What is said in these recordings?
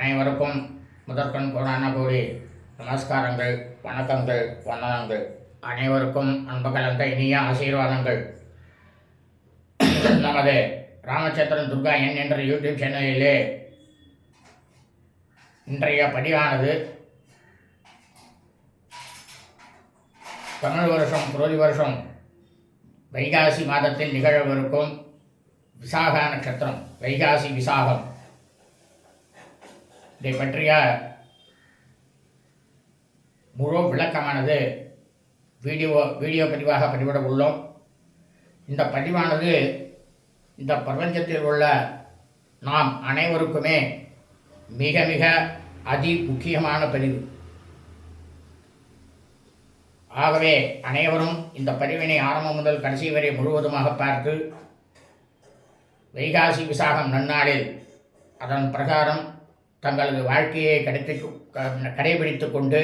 அனைவருக்கும் முதற்கண் கோடான கோடி நமஸ்காரங்கள் வணக்கங்கள் வந்தனங்கள். அனைவருக்கும் அன்பு கலந்த இனிய ஆசீர்வாதங்கள். நமது ராமச்சந்திரன் துர்கா என் என்ற யூடியூப் சேனலிலே இன்றைய பதிவானது தமிழ் வருஷம் புரோதி வருஷம் வைகாசி மாதத்தில் நிகழவிருக்கும் விசாக நட்சத்திரம் வைகாசி விசாகம். இதை பற்றிய முழு விளக்கமானது வீடியோ வீடியோ பதிவாக பதிவிட உள்ளோம். இந்த பதிவானது இந்த பிரபஞ்சத்தில் உள்ள நாம் அனைவருக்குமே மிக மிக அதி முக்கியமான பதிவு. ஆகவே அனைவரும் இந்த பதிவினை ஆரம்பம் முதல் கடைசி வரை முழுவதுமாக பார்த்து வைகாசி விசாகம் நன்னாளில் அதன் பிரகாரம் தங்களது வாழ்க்கையை கடத்தி கடைபிடித்து கொண்டு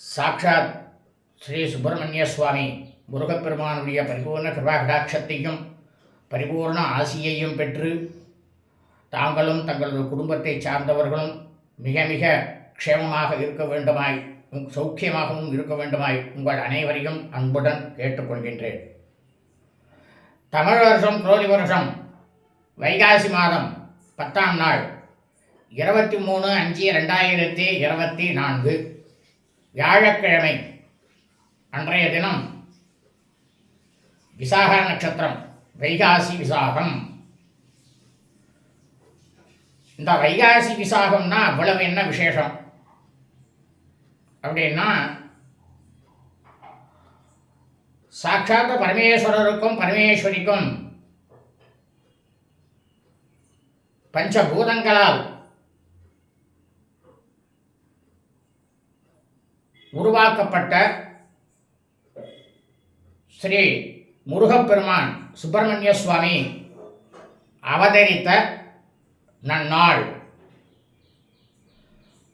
சாக்ஷாத் ஸ்ரீ சுப்பிரமணிய சுவாமி முருகப்பெருமானுடைய பரிபூர்ண கிருபாகடாட்சத்தையும் பரிபூர்ண ஆசியையும் பெற்று தாங்களும் தங்களது குடும்பத்தை சார்ந்தவர்களும் மிக மிக க்ஷேமமாக இருக்க வேண்டுமாய் உம் சௌக்கியமாகவும் இருக்க வேண்டுமாய் உங்கள் அனைவரையும் அன்புடன் கேட்டுக்கொள்கின்றேன். தமிழ் வருஷம் குரோதி வருஷம் வைகாசி மாதம் பத்தாம் நாள். இருபத்தி மூணு அஞ்சு ரெண்டாயிரத்தி இருபத்தி நான்கு வியாழக்கிழமை அன்றைய தினம் விசாக நட்சத்திரம் வைகாசி விசாகம். இந்த வைகாசி விசாகம்னா அவ்வளவு என்ன விசேஷம்? அப்படின்னா சாட்சாத் பரமேஸ்வரருக்கும் பரமேஸ்வரிக்கும் பஞ்சபூதங்களால் உருவாக்கப்பட்ட ஸ்ரீ முருகப்பெருமான் சுப்பிரமணிய சுவாமி அவதரித்த நன்னாள்.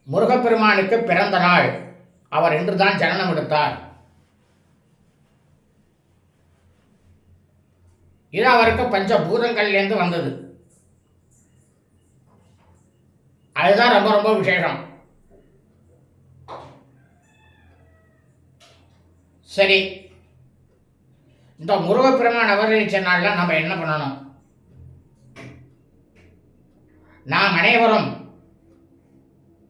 முருகப்பெருமானுக்கு பிறந்த நாள். அவர் இன்றுதான் ஜனனம் எடுத்தார். இது அவருக்கு பஞ்சபூதங்கள்லேருந்து வந்தது. அதுதான் ரொம்ப ரொம்ப விசேஷம். சரி. இந்த முருகப்பெருமான் அவதரிச்ச நாளில் நம்ம என்ன பண்ணணும்? நாம் அனைவரும்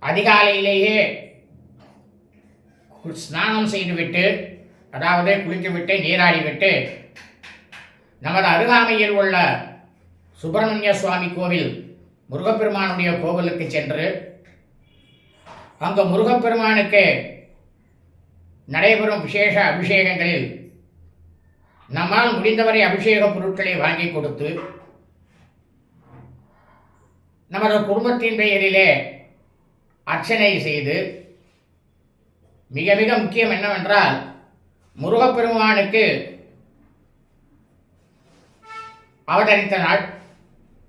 அதிகாலையிலேயே ஸ்நானம் செய்துவிட்டு அதாவது குளித்துவிட்டு நீராடிவிட்டு நமது அருகாமையில் உள்ள சுப்பிரமணிய சுவாமி கோவில் முருகப்பெருமானுடைய கோவிலுக்கு சென்று அங்கு முருகப்பெருமானுக்கு நடைபெறும் விசேஷ அபிஷேகங்களில் நம்மால் முடிந்தவரை அபிஷேக பொருட்களை வாங்கி கொடுத்து நமது குடும்பத்தின் பெயரிலே அர்ச்சனை செய்து மிக மிக முக்கியம் என்னவென்றால் முருகப்பெருமானுக்கு அவதரித்த நாள்.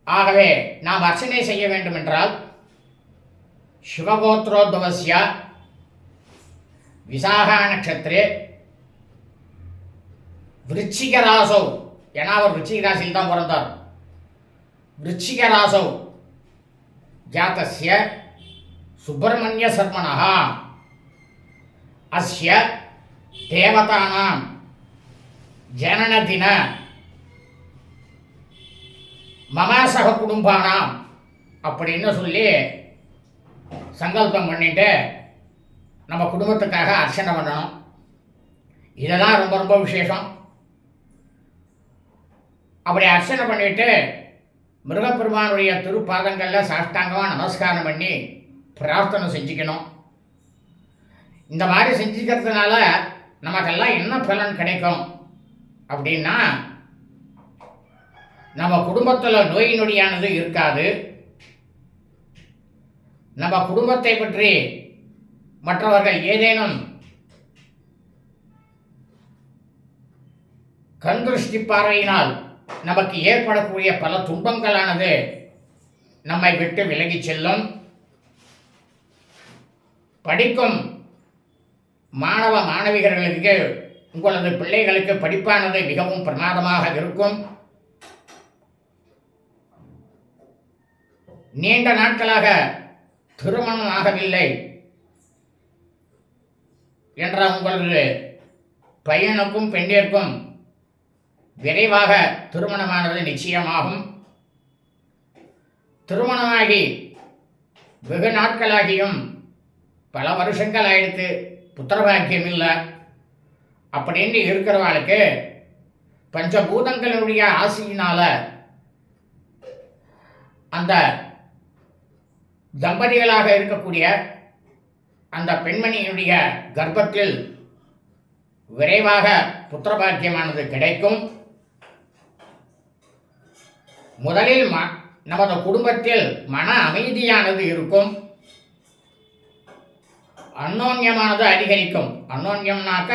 ஆகவே நாம் அர்ச்சனை செய்ய வேண்டுமென்றால் என்றால் விசாகா நட்சத்திரே. விருச்சிக ராசோ. ஏன்னா அவர் விருச்சிக ராசியில் தான் பிறந்தார். விருச்சிக ராசோ. ஜாத்தஸ்ய சுப்பிரமணிய சர்மணः அஸ்ய தேவதானாம். ஜனனதின மமாசக குடும்பானாம். அப்படின்னு சொல்லி சங்கல்பம் பண்ணிட்டு நம்ம குடும்பத்துக்காக அர்ச்சனை பண்ணணும். இதெல்லாம் ரொம்ப ரொம்ப விசேஷம். அப்படி அர்ச்சனை பண்ணிட்டு மிருகப்பெருமானுடைய திருப்பாதங்களில் சாஷ்டாங்கமாக நமஸ்காரம் பண்ணி பிரார்த்தனை செஞ்சுக்கணும். இந்த மாதிரி செஞ்சுக்கிறதுனால நமக்கெல்லாம் என்ன பலன் கிடைக்கும் அப்படின்னா நம்ம குடும்பத்தில் நோய் நொடியானது இருக்காது. நம்ம குடும்பத்தை பற்றி மற்றவர்கள் ஏதேனும் கண்திருஷ்டி பார்வையினால் நமக்கு ஏற்படக்கூடிய பல துன்பங்களானது நம்மை விட்டு விலகிச் செல்லும். படிக்கும் மாணவ மாணவிகர்களுக்கு உங்களது பிள்ளைகளுக்கு படிப்பானது மிகவும் பிரமாதமாக இருக்கும். நீண்ட நாட்களாக திருமணம் ஆகவில்லை. என்ற உங்களது பையனுக்கும் பெண்ணிற்கும் விரைவாக திருமணமானது நிச்சயமாகும். திருமணமாகி வெகு நாட்களாகியும் பல வருஷங்கள் ஆயிடுத்து புத்திரபாக்கியம் இல்லை அப்படின்னு இருக்கிறவாளுக்கு பஞ்சபூதங்களுடைய ஆசையினால் அந்த தம்பதிகளாக இருக்கக்கூடிய அந்த பெண்மணியினுடைய கர்ப்பத்தில் விரைவாக புத்திரபாக்கியமானது கிடைக்கும். முதலில் ம நமது குடும்பத்தில் மன அமைதியானது இருக்கும். அன்னோன்யமானது அதிகரிக்கும். அன்னோன்யம்னாக்க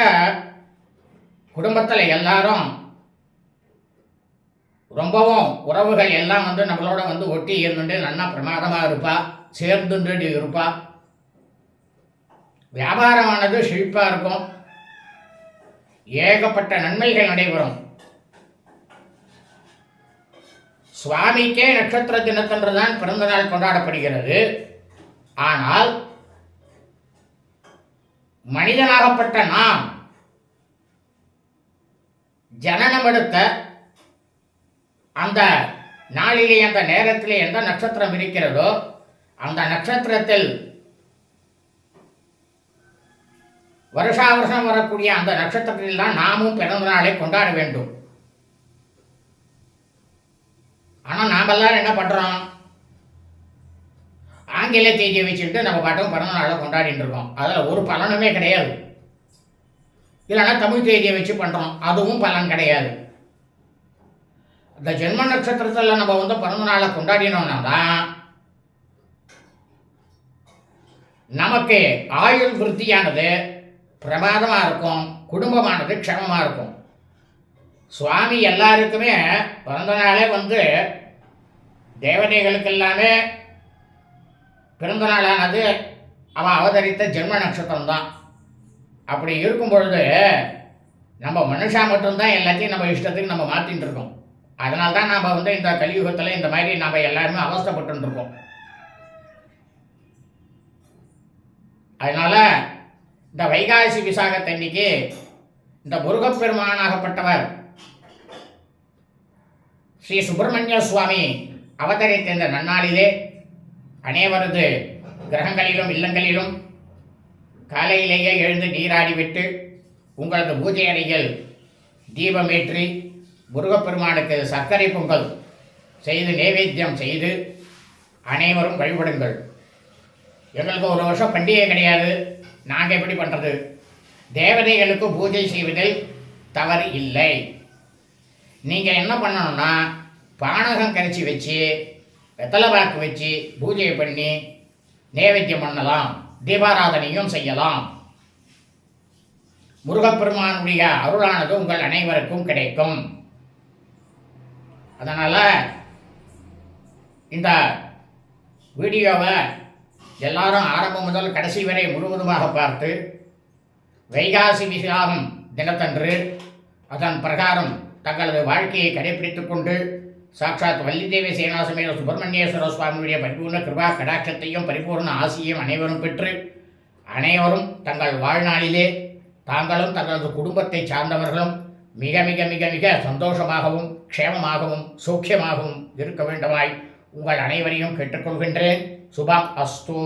குடும்பத்தில் எல்லாரும் ரொம்பவும் உறவுகள் எல்லாம் வந்து நம்மளோட வந்து ஒட்டி இருந்துட்டு நல்லா பிரமாதமாக இருப்பா சேர்ந்துட்டு இருப்பா. வியாபாரமானது செழிப்பாக இருக்கும். ஏகப்பட்ட நன்மைகள் நடைபெறும். சுவாமிக்கே நட்சத்திர தினத்தன்று தான் பிறந்த நாள் கொண்டாடப்படுகிறது. ஆனால் மனிதனாகப்பட்ட நாம் ஜனனம் எடுத்த அந்த நாளிலே அந்த நேரத்திலே எந்த நட்சத்திரம் இருக்கிறதோ அந்த நட்சத்திரத்தில் வருஷா வருஷம் வரக்கூடிய அந்த நட்சத்திரத்தில் தான் நாமும் பிறந்த நாளை கொண்டாட வேண்டும். ஆனால் நாம் எல்லாரும் என்ன பண்ணுறோம் ஆங்கில தேதியை வச்சுக்கிட்டு நம்ம பாட்டும் பிறந்த நாளை கொண்டாடிட்டு இருக்கோம். அதில் ஒரு பலனுமே கிடையாது. இல்லைன்னா தமிழ் தேதியை வச்சு பண்ணுறோம் அதுவும் பலன் கிடையாது. இந்த ஜென்ம நட்சத்திரத்தில் நம்ம வந்து பிறந்த நாளை கொண்டாடினோம்னா தான் நமக்கு ஆயுள் விருத்தியானது பிரமாதமாக இருக்கும் குடும்பமானது க்ஷமமாக இருக்கும். சுவாமி எல்லாருக்குமே பிறந்த நாளே வந்து தேவதைகளுக்கு எல்லாமே பிறந்த நாளானது அவன் அவதரித்த ஜென்ம நட்சத்திரம் தான் அப்படி இருக்கும் பொழுது நம்ம மனுஷா மட்டும்தான் எல்லாத்தையும் நம்ம இஷ்டத்துக்கு நம்ம மாற்றின்னு இருக்கோம். அதனால தான் நாம் வந்து இந்த கலியுகத்தில் இந்த மாதிரி நாம் எல்லாருமே அவஸ்தப்பட்டு இருக்கோம். அதனால இந்த வைகாசி விசாகத்தன்னைக்கு இந்த முருகப்பெருமானாகப்பட்டவர் ஸ்ரீ சுப்பிரமணிய சுவாமி அவதரித்த இந்த நன்னாளிலே அனைவரது கிரகங்களிலும் இல்லங்களிலும் காலையிலேயே எழுந்து நீராடிவிட்டு உங்களது பூஜை அறையில் தீபமேற்றி முருகப்பெருமானுக்கு சர்க்கரை பொங்கல் செய்து நைவேத்தியம் செய்து அனைவரும் வழிபடுங்கள். எங்களுக்கு ஒரு வருஷம் பண்டிகை கிடையாது. நாங்கள் எப்படி பண்ணுறது தேவதைகளுக்கு பூஜை செய்வதில் தவறு இல்லை. நீங்கள் என்ன பண்ணணும்னா பானகம் கரைச்சி வச்சு வெத்தலை பாக்கு வச்சு பூஜை பண்ணி நைவேத்தியம் பண்ணலாம் தீபாராதனையும் செய்யலாம். முருகப்பெருமானுடைய அருளானது உங்கள் அனைவருக்கும் கிடைக்கும். அதனால் இந்த வீடியோவை எல்லாரும் ஆரம்பம் முதல் கடைசி வரை முழுவதுமாக பார்த்து வைகாசி விசாகம் தினத்தன்று அதன் பிரகாரம் தங்களது வாழ்க்கையை கடைபிடித்துக் கொண்டு சாட்சாத் வள்ளிதேவி சேனாசமேத சுப்பிரமணியேஸ்வர சுவாமியுடைய பரிபூர்ண கிருபா கடாட்சத்தையும் பரிபூர்ண ஆசியும் அனைவரும் பெற்று அனைவரும் தங்கள் வாழ்நாளிலே தாங்களும் தங்களது குடும்பத்தை சார்ந்தவர்களும் மிக மிக மிக மிக சந்தோஷமாகவும் க்ஷேமமாகவும் சௌக்கியமாகவும் இருக்க வேண்டுமாய் உங்கள் அனைவரையும் கேட்டுக்கொள்கின்றேன். శుభం అస్తు